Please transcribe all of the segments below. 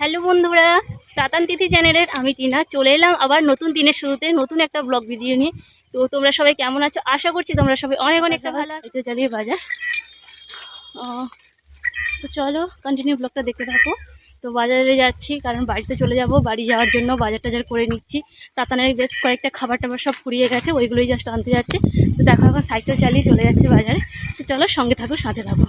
Hello বন্ধুরা তাতান তিথি চ্যানেলের আমি টিনা। চলে এলাম আবার নতুন দিনের শুরুতে নতুন একটা ব্লগ ভিডিও নিয়ে। তো তোমরা সবাই কেমন আছো? আশা করছি তোমরা সবাই অনেক অনেকটা ভালো এটা চালিয়ে বাজার তো চলো কন্টিনিউ ব্লগটা দেখতে থাকো। তো বাজারে যাচ্ছি কারণ বাড়িতে চলে যাব। বাড়ি যাওয়ার জন্য বাজার টাজার করে নিচ্ছি। তাতানের বেশ কয়েকটা খাবার টাবার সব ফুরিয়ে গেছে ওইগুলোই জাস্ট আনতে যাচ্ছে। তো দেখো এখন সাইকেল চালিয়ে চলে যাচ্ছে বাজারে। তো চলো সঙ্গে থাকো সাথে থাকো।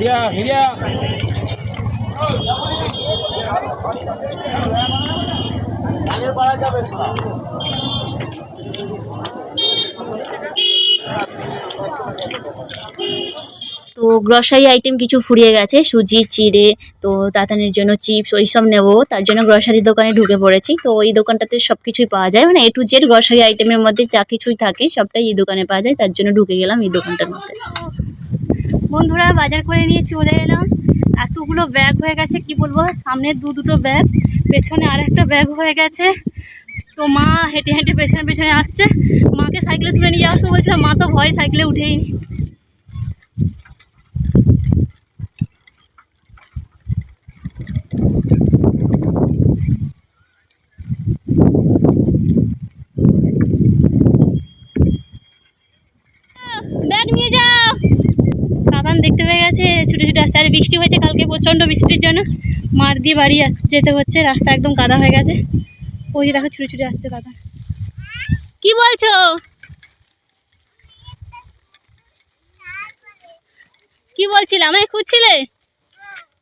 হিরিয়া হিরিয়া। তো গ্রসারি আইটেম কিছু ফুরিয়ে গেছে, সুজি, চিড়ে, তো তাতানের জন্য চিপস ওই সব নেব। তার জন্য গ্রসারি দোকানে ঢুকে পড়েছি। তো ওই দোকানটাতে সব কিছুই পাওয়া যায়। মানে এ টু জেড গ্রসারি আইটেমের মধ্যে যা কিছুই থাকে, সবটাই এই দোকানে পাওয়া যায়। তার জন্য ঢুকে গেলাম এই দোকানটার মধ্যে। বন্ধুরা বাজার করে নিয়ে চলে এলাম। এতগুলো ব্যাগ হয়ে গেছে, কি বলব? সামনে দু দুটো ব্যাগ পেছনে আর একটা ব্যাগ হয়ে গেছে। তো মা হেঁটে হেঁটে পেছনে পেছনে আসছে। মাকে সাইকেলে তুলে নিয়ে আসব বলছিলাম মা তো ভয় সাইকেলে উঠেই নি ব্যাগ নিয়ে যাও কাকান দেখতে পেয়ে গেছে ছুটে ছুটে আসছে আর বৃষ্টি হয়েছে কালকে প্রচণ্ড বৃষ্টির জন্য মার দিয়ে বাড়ি যেতে হচ্ছে রাস্তা একদম কাদা হয়ে গেছে। ওই যে দেখো ছুটে ছুটে আসছে দাদা কি বলছো? কি বলছিলে? আমায় খুঁজছিলে?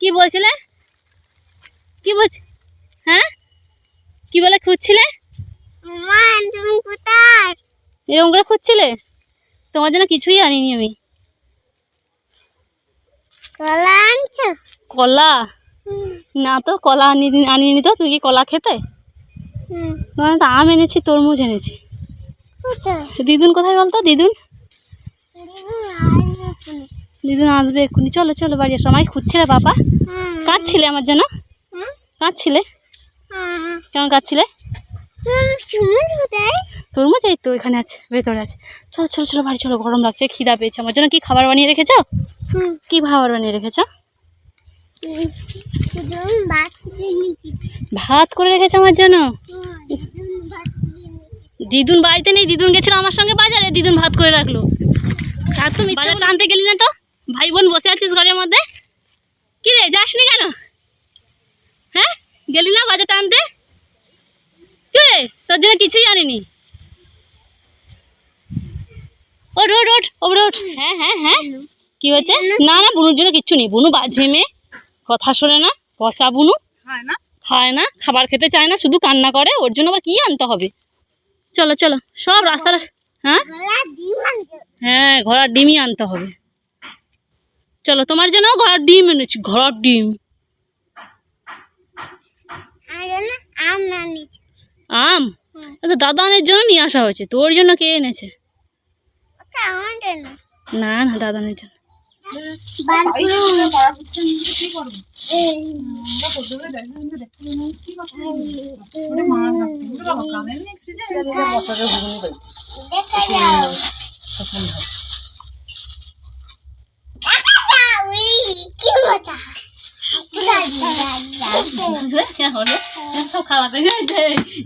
কি বলছিলে? কি বলছ হ্যাঁ? কি বলে খুঁজছিলে? এরকম করে খুঁজছিলে? তোমার জন্য কিছুই আনিনি আমি। কলা? না তো কলা আনি আনিনি তো তুই কি কলা খেতে? মানে তো আম এনেছি তরমুজ এনেছি। দিদুন কোথায় বলতো দিদুন? দিদুন আসবে এক্ষুনি। চলো চলো বাড়ি আসো আমায় খুঁজছে রে বাবা কাঁদছিলে আমার জন্য? কাঁদছিলে? কেমন কাঁদছিলে? তরমুজ এই তো এখানে আছে ভেতরে আছে। চলো চলো চলো বাড়ি চলো গরম লাগছে খিদা পেয়েছে। আমার জন্য কি খাবার বানিয়ে রেখেছো? কি খাবার বানিয়ে রেখেছো? ভাত করে রেখেছে আমার জন্য? নিচ্ছি। দিদুন বাড়িতে নেই দিদুন গেছিল আমার সঙ্গে বাজারে দিদুন ভাত করে রাখল। আর তুমি বাজারটা আনতে গেলি না তো? ভাই বোন বসে আছিস ঘরের মধ্যে? কি রে যাসনি কেন? হ্যাঁ? গেলি না বাজারটা আনতে? কি রে তোর জন্য কিছুই আনিনি। ওট ওট ওট ওপরে ওঠ। হ্যাঁ হ্যাঁ হ্যাঁ। কি হয়েছে? না না বুনুর জন্য কিচ্ছু নেই। বুনু বাজে মেয়ে। কথা শোনে না পচা বুনু খায় না। খায় না খাবার খেতে চায় না শুধু কান্না করে ওর জন্য আবার কি আনতে হবে? চলো চলো সব রাস্তা হ্যাঁ। হ্যাঁ ঘোড়ার ডিমই আনতে হবে। চলো তোমার জন্য ঘোড়ার ডিম এনেছি ঘোড়ার ডিম। আম? তো দাদানের জন্য নিয়ে আসা হয়েছে তোর জন্য কে এনেছে। না না দাদানের জন্য।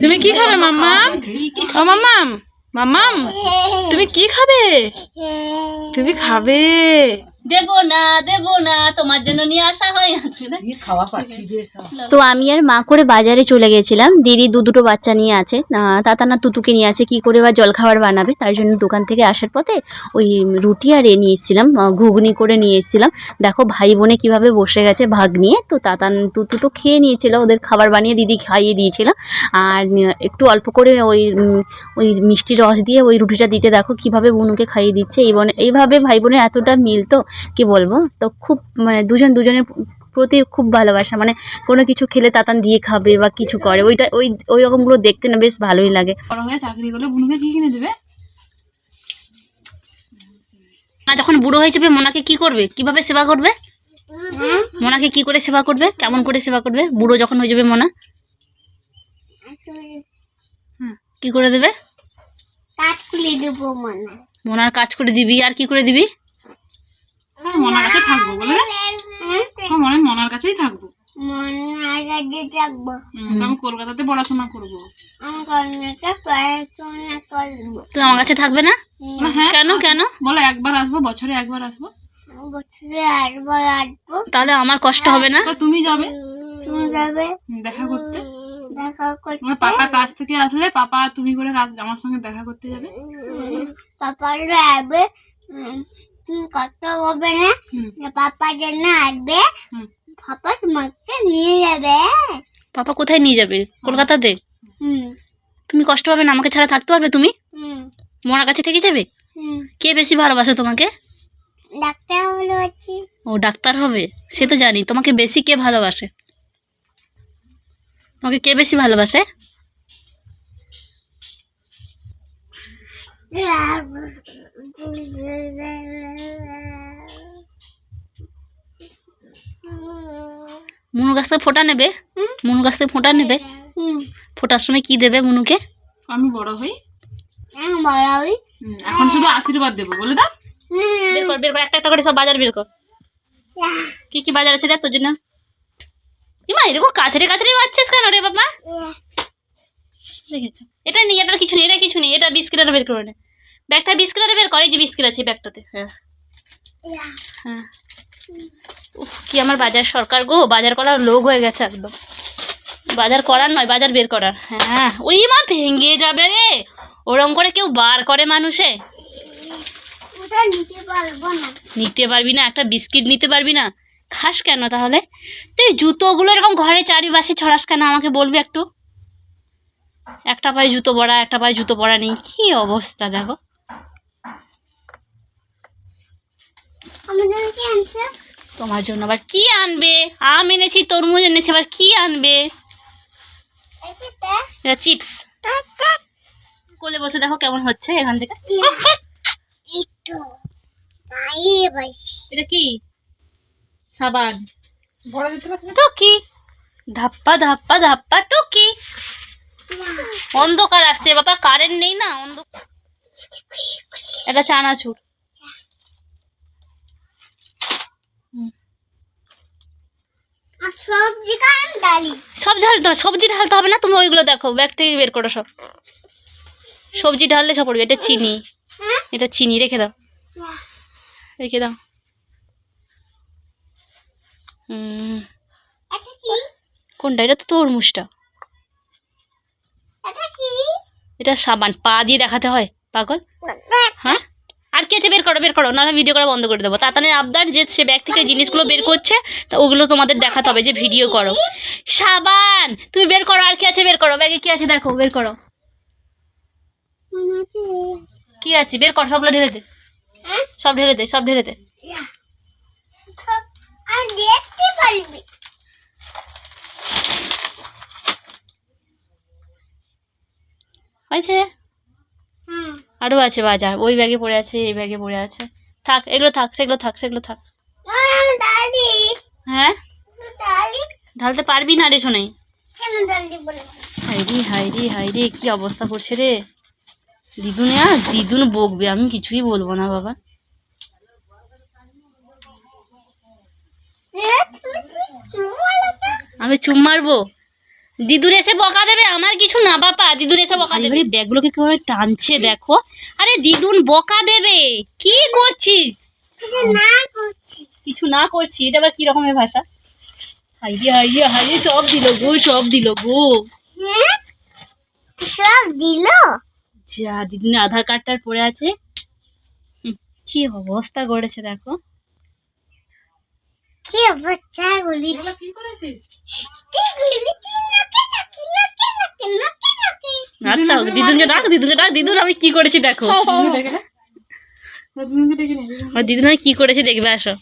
তুমি কি খাবে মাম্মাম ও মাম্মাম। মাম্মাম তুমি কি খাবে? তুমি খাবে। দেবো না দেবো না তোমার জন্য নিয়ে আসা হয় তো আমি আর মা করে বাজারে চলে গেছিলাম। দিদি দু দুটো বাচ্চা নিয়ে আছে। তাতা না তুতুকে নিয়ে আছে। কি করে বা জলখাবার বানাবে? তার জন্য দোকান থেকে আসার পথে ওই রুটি আর এ নিয়ে এসেছিলাম ঘুগনি করে নিয়ে এসেছিলাম। দেখো ভাই বোনে কীভাবে বসে গেছে ভাগ নিয়ে। তো তাতান তুতু তো খেয়ে নিয়েছিল ওদের খাবার বানিয়ে দিদি খাইয়ে দিয়েছিল। আর একটু অল্প করে ওই ওই মিষ্টি রস দিয়ে ওই রুটিটা দিতে দেখো কীভাবে বুনুকে খাইয়ে দিচ্ছে। এই বনে এইভাবে ভাই বোনের এতটা মিল তো কি বলব? তো খুব মানে দুজন দুজনের প্রতি খুব ভালোবাসা। মানে কোনো কিছু খেলে তাতান দিয়ে খাবে বা কিছু করে। ওইটা ওই ওই রকমগুলো দেখতে না বেশ ভালোই লাগে। বড় চাকরি করলে বুনুকে কি কিনে দেবে? আর যখন বুড়ো হয়ে যাবে মোনাকে কি করবে? কীভাবে সেবা করবে? মোনাকে কি করে সেবা করবে? কেমন করে সেবা করবে? বুড়ো যখন হয়ে যাবে মোনা? কি করে দেবে? মনে। মোনার কাজ করে দিবি। আর কি করে দিবি? হ্যাঁ, মনার কাছে থাকব বলে? হ্যাঁ, মনে মনার কাছেই থাকব। মনে কাজে থাকব। আমি কলকাতাতে পড়াশোনা করব। তুমি আমার কাছে থাকবে না? হ্যাঁ কেন কেন? বলো একবার আসব বছরে একবার আসব। বছরে আটবার আসব। তাহলে আমার কষ্ট হবে না? তুমি যাবে? তুমি যাবে? দেখা করতে। দেখা করতে। পাপা কাজ থেকে আসলে পাপা তুমি করে কাজ- আমার সঙ্গে দেখা করতে যাবে। উম, তুমি কত হবে না? পাপা যেন আসবে পাপা তোমাকে নিয়ে যাবে। পাপা কোথায় নিয়ে যাবে? কলকাতাতে তুমি কষ্ট পাবে না? আমাকে ছাড়া থাকতে পারবে তুমি? মোনার কাছে থেকে যাবে? কে বেশি ভালোবাসে তোমাকে? ডাক্তার আছি ও ডাক্তার হবে? সে তো জানি। তোমাকে বেশি কে ভালোবাসে? তোমাকে কে বেশি ভালোবাসে? মুনু গাছ থেকে ফোঁটা নেবে? মুনু গাছ থেকে ফোঁটা নেবে? হুম। ফোটার সময় কি দেবে মুনুকে? আমি বড় হই। বড় হই। এখন শুধু আশীর্বাদ দেবো বলে দাও। বের কর বের কর একটা একটা করে সব বাজার বের কর। কি কি বাজার আছে দেখ তোর জন্য। ইমা এরকম কাছড়ে কাছড়ে মারছিস কেন রে বাবা? রেখেছো এটা নেই এটার কিছু নেই এটা কিছু নেই এটা বিস্কিট বের করে নে। ব্যাগটা বিস্কিট বের করে যে বিস্কিট আছে ব্যাগটাতে। হ্যাঁ। হ্যাঁ। উফ কি আমার বাজার সরকার গো বাজার করার লোক হয়ে গেছে একদম। বাজার করার নয় বাজার বের করার। হ্যাঁ ওই মা ভেঙে যাবে রে। ওরম করে কেউ বার করে মানুষে। ওটা নিতে পারব নিতে পারবি না একটা বিস্কিট নিতে পারবি না। খাস কেন তাহলে? তুই জুতোগুলো এরকম ঘরে চারিপাশে ছড়াস কেন? আমাকে বলবি একটু। একটা পায়ে জুতো পরা একটা পায়ে জুতো পরা নেই। কি অবস্থা দেখো। তোমার জন্য আবার কি আনবে? আম এনেছি তরমুজ এনেছি আবার কি আনবে? চিপস। কোলে বসে দেখো কেমন হচ্ছে এখান থেকে। এটা কি? সাবান। বড় দিতে পারছি টুকি। ধাপ্পা ধাপ্পা ধাপ্পা টুকি। অন্ধকার আসছে, বাবা কারেন্ট নেই না অন্ধকার এটা চানাচুর সব ঢালতে সবজি ঢালতে হবে না, তুমি ওইগুলো দেখো, ব্যাগ থেকে বের করো সব। সবজি ঢাললে সব পড়বে, এটা চিনি। এটা চিনি, রেখে দাও। রেখে দাও। কোনটা? এটা তো তরমুজটা। এটা সাবান পা দিয়ে দেখাতে হয় পাগল। হ্যাঁ? আর কি আছে বের করো বের করো নাহলে ভিডিও করা বন্ধ করে দেবো। তাড়াতাড়ি আবদার যে সে ব্যাগ থেকে জিনিসগুলো বের করছে তা ওগুলো তোমাদের দেখাতে হবে যে ভিডিও করো। সাবান! তুমি বের করো আর কি আছে বের করো? ব্যাগে কি আছে দেখো বের করো। কি আছে? বের কর সবগুলো ঢেলে দে। হ্যাঁ? সব ঢেলে দে সব ঢেলে দে সব- আর দেখতে পারবি হয়েছে আরও আছে বাজার। ওই ব্যাগে পড়ে আছে এই ব্যাগে পড়ে আছে। থাক এগুলো থাক সেগুলো থাক সেগুলো থাক। হ্যাঁ? ঢালতে পারবি না রে শোনাই হাইরি হাইরি হাইরি কি অবস্থা করছে রে। দিদুনে আর দিদুন বকবে আমি কিছুই বলব না বাবা? আমি চুম মারবো? দিদুর এসে বকা দেবে আমার কিছু না বাবা দিদুর এসে বকা দেবে। ব্যাগগুলোকে কেউ টানছে দেখো। আরে দিদুন বকা দেবে কি করছিস? কিছু না করছি। কিছু না করছি এটা আবার কি রকমের ভাষা? হাইরে হাইরে হাইরে সব দিল গো সব দিল গো। সব দিল? যা দিদিন আধার কার্ডটার পড়ে আছে। হুম, কি অবস্থা করেছে দেখো। কি বাচ্চা গুলি এগুলো কি করেছিস? কি গুলি নাকে নাকে নাকে নাকে নাকে নাকে। আচ্ছা দিদুনকে ডাক দিদুনকে ডাক। দিদুন আমি কি করেছি দেখো। নিয়ে যাব। আর দিদুন আমি কি করেছি দেখবে আসো।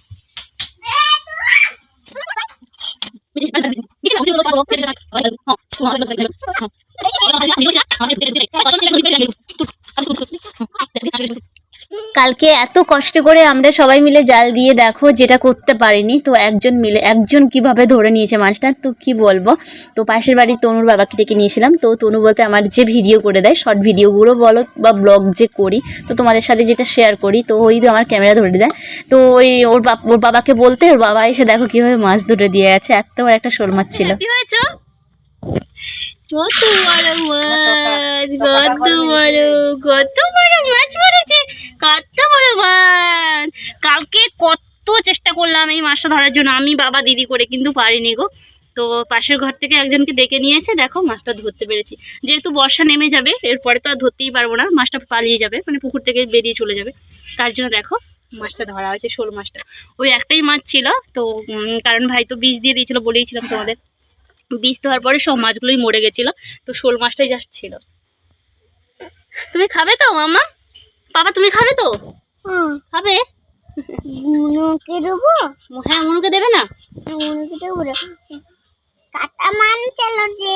কালকে এত কষ্ট করে আমরা সবাই মিলে জাল দিয়ে দেখো যেটা করতে পারিনি। তো একজন মিলে, একজন কীভাবে ধরে নিয়েছে মাছটা, তো কি বলব? তো পাশের বাড়ির তনুর বাবাকে ডেকে নিয়েছিলাম। তো তনু বলতে আমার যে ভিডিও করে দেয় শর্ট ভিডিওগুলো বলো বা ব্লগ যে করি, তো তোমাদের সাথে যেটা শেয়ার করি, তো ওই তো আমার ক্যামেরা ধরে দেয়। তো ওই ওর বাপ, ওর বাবাকে বলতে ওর বাবা এসে দেখো কীভাবে মাছ ধরে দিয়ে গেছে। এত বড় একটা শোল মাছ ছিল। কত বড় মাছ, কত বড় কত বড় মাছ পড়েছে কত বড় মাছ কালকে কত চেষ্টা করলাম এই মাছটা ধরার জন্য। আমি বাবা দিদি করে কিন্তু পারিনি গো। তো পাশের ঘর থেকে একজনকে ডেকে নিয়ে এসে দেখো মাছটা ধরতে পেরেছি। যেহেতু বর্ষা নেমে যাবে, এরপরে তো আর ধরতেই পারব না। মাছটা পালিয়ে যাবে মানে পুকুর থেকে বেরিয়ে চলে যাবে। তার জন্য দেখো মাছটা ধরা হয়েছে, শোল মাছটা। ওই একটাই মাছ ছিল। তো কারণ ভাই তো বীজ দিয়ে দিয়েছিল বলেইছিলাম তোমাদের। বীজ দেওয়ার পরে সব মাছগুলোই মরে গেছিল। তো শোল মাছটাই জাস্ট ছিল। তুমি খাবে তো মামা বাবা তুমি খাবে তো? খাবে? মুনুকে দেবো? হ্যাঁ মুনুকে দেবে না? মুনুকে দেবো। কাটা মান চলো যে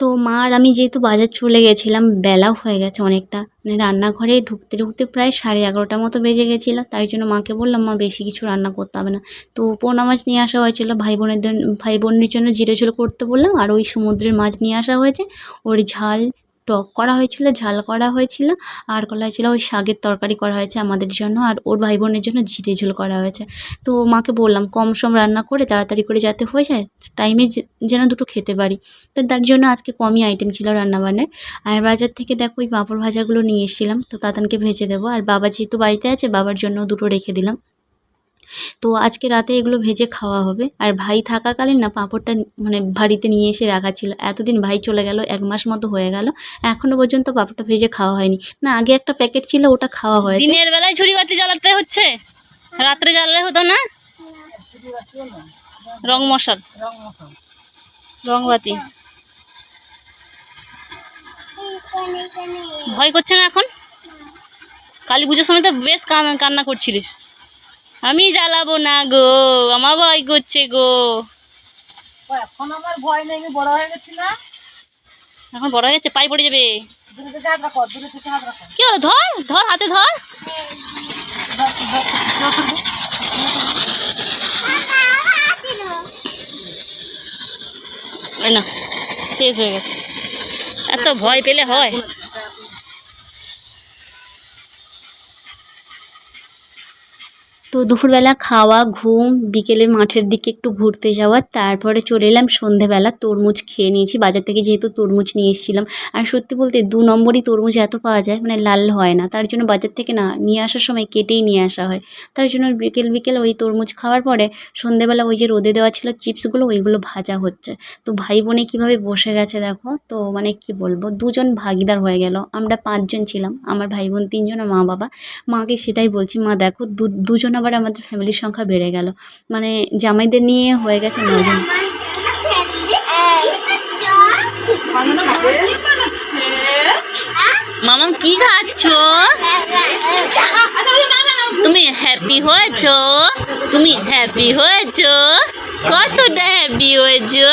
তো মা আর আমি যেহেতু বাজার চলে গেছিলাম, বেলাও হয়ে গেছে অনেকটা। মানে রান্নাঘরে ঢুকতে ঢুকতে প্রায় সাড়ে এগারোটার মতো বেজে গেছিল। তাই জন্য মাকে বললাম, মা, বেশি কিছু রান্না করতে হবে না। তো পোনা মাছ নিয়ে আসা হয়েছিল ভাই বোনের ভাই বোনের জন্য জিরে ঝোল করতে বললাম, আর ওই সমুদ্রের মাছ নিয়ে আসা হয়েছে। ওর ঝাল টক করা হয়েছিল, ঝাল করা হয়েছিল, আর করা হয়েছিল ওই শাকের তরকারি করা হয়েছে আমাদের জন্য, আর ওর ভাই বোনের জন্য জিরে ঝোল করা হয়েছে। তো মাকে বললাম, কম সম রান্না করে তাড়াতাড়ি করে যাতে হয়ে যায়, টাইমে যেন দুটো খেতে পারি। তো তার জন্য আজকে কমই আইটেম ছিল রান্নাবান্নার। আর বাজার থেকে দেখো ওই পাঁপড় ভাজাগুলো নিয়ে এসেছিলাম, তো তাতানকে ভেজে দেবো। আর বাবা যেহেতু বাড়িতে আছে, বাবার জন্য দুটো রেখে দিলাম। তো আজকে রাতে এগুলো ভেজে খাওয়া হবে। আর ভাই থাকাকালীন না পাঁপড়টা মানে বাড়িতে নিয়ে এসে রাখা ছিল। এতদিন ভাই চলে গেল, এক মাস মতো হয়ে গেল। এখনও পর্যন্ত পাঁপড়টা ভেজে খাওয়া হয়নি। না, আগে একটা প্যাকেট ছিল, ওটা খাওয়া হয়েছে। দিনের বেলায় ঝুড়ি বাতি জ্বালাতে হচ্ছে? রাত্রে জ্বালালে হতো না? রং মশাল। রং বাতি। ভয় করছে না এখন? কালী পুজোর সময় তো বেশ কান্না করছিলিস। আমি জ্বালাবো না গো আমার ভয় করছে গো। এখন আমার ভয় নেই আমি বড় হয়ে গেছি না? এখন বড় হয়ে গেছে পাই পড়ে যাবে। কি হলো ধর ধর হাতে ধর। না শেষ হয়ে গেছে। এত ভয় পেলে হয়। তো দুপুরবেলা খাওয়া, ঘুম বিকেলে মাঠের দিকে একটু ঘুরতে যাওয়া, তারপরে চলে এলাম সন্ধেবেলা, তরমুজ খেয়ে নিয়েছি। বাজার থেকে যেহেতু তরমুজ নিয়ে এসেছিলাম। আর সত্যি বলতে দু নম্বরই তরমুজ এত পাওয়া যায় মানে লাল হয় না। তার জন্য বাজার থেকে না, নিয়ে আসার সময় কেটেই নিয়ে আসা হয়। তার জন্য বিকেল বিকেল ওই তরমুজ খাওয়ার পরে সন্ধেবেলা ওই যে রোদে দেওয়া ছিল চিপসগুলো, ওইগুলো ভাজা হচ্ছে। তো ভাই বোনে কীভাবে বসে গেছে দেখো? তো মানে কি বলব, দুজন ভাগিদার হয়ে গেল। আমরা পাঁচজন ছিলাম, আমার ভাই বোন তিনজন মা বাবা। মাকে সেটাই বলছি, মা দেখো দুজন আবার আমাদের ফ্যামিলির সংখ্যা বেড়ে গেল। মানে জামাইদের নিয়ে হয়ে গেছে নজন মামা, কি খাচ্ছ? তুমি হ্যাপি হয়েছো? তুমি হ্যাপি হয়েছো? কতটা হ্যাপি হয়েছো?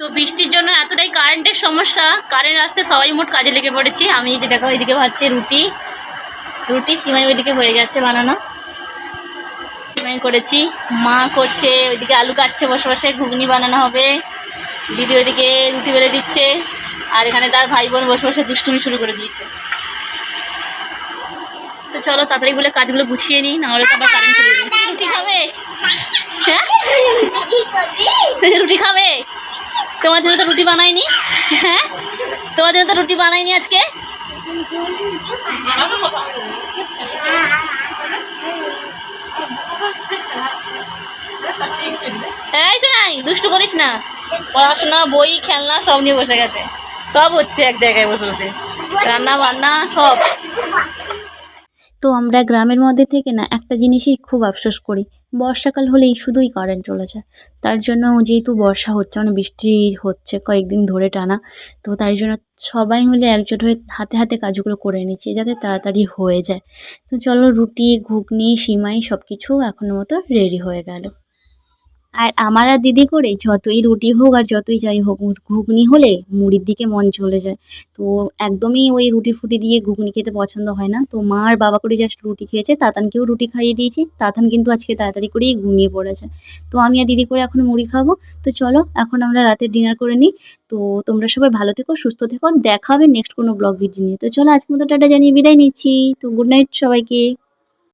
তো বৃষ্টির জন্য এতটাই কারেন্টের সমস্যা। কারেন্ট আসতে সবাই মোট কাজে লেগে পড়েছি। আমি যে দেখো ওইদিকে ভাবছি রুটি। রুটি সিমাই ওইদিকে হয়ে যাচ্ছে বানানো। সিমাই করেছি। মা করছে, ওইদিকে আলু কাটছে, বসে বসে ঘুগনি বানানো হবে। দিদি ওইদিকে রুটি বেলে দিচ্ছে। আর এখানে তার ভাই বোন বসে বসে দুষ্টুমি শুরু করে দিয়েছে। তো চলো তাড়াতাড়ি বলে কাজগুলো গুছিয়ে নিই নাহলে তো আবার কারেন্ট চলে যাবে। রুটি খাবে? হ্যাঁ? রুটি খাবে? তোমার জন্য তো রুটি বানাইনি। হ্যাঁ? তোমার জন্য তো রুটি বানাইনি আজকে? এই শোনাই দুষ্টু করিস না। পড়াশোনা বই খেলনা সব নিয়ে বসে গেছে। সব হচ্ছে এক জায়গায় বসে বসে। রান্না বান্না সব। তো আমরা গ্রামের মধ্যে থেকে না একটা জিনিসই খুব আফসোস করি। বর্ষাকাল হলেই শুধুই কারেন্ট চলে যায়। তার জন্য যেহেতু বর্ষা হচ্ছে মানে বৃষ্টি হচ্ছে কয়েকদিন ধরে টানা, তো তার জন্য সবাই মিলে একজোট হয়ে হাতে হাতে কাজগুলো করে নিচ্ছি যাতে তাড়াতাড়ি হয়ে যায়। তো চলো রুটি, ঘুগনি, সিমাই সব কিছু এখনের মতো রেডি হয়ে গেল। আর আমার আর দিদি করে যতই রুটি হোক আর যতই যাই হোক ঘুগনি হলে মুড়ির দিকে মন চলে যায়। তো একদমই ওই রুটি ফুটি দিয়ে ঘুগনি খেতে পছন্দ হয় না। তো মা আর বাবা করে জাস্ট রুটি খেয়েছে, তাতানকেও রুটি খাইয়ে দিয়েছি। তাতান কিন্তু আজকে তাড়াতাড়ি করেই ঘুমিয়ে পড়েছে। তো আমি আর দিদি করে এখন মুড়ি খাব। তো চলো, এখন আমরা রাতের ডিনার করে নিই। তো তোমরা সবাই ভালো থেকো, সুস্থ থেকো। দেখা হবে নেক্সট কোনো ব্লগ ভিডিও নিয়ে। তো চলো আজকে মতো টাটা জানিয়ে বিদায় নিচ্ছি। তো গুড নাইট সবাইকে।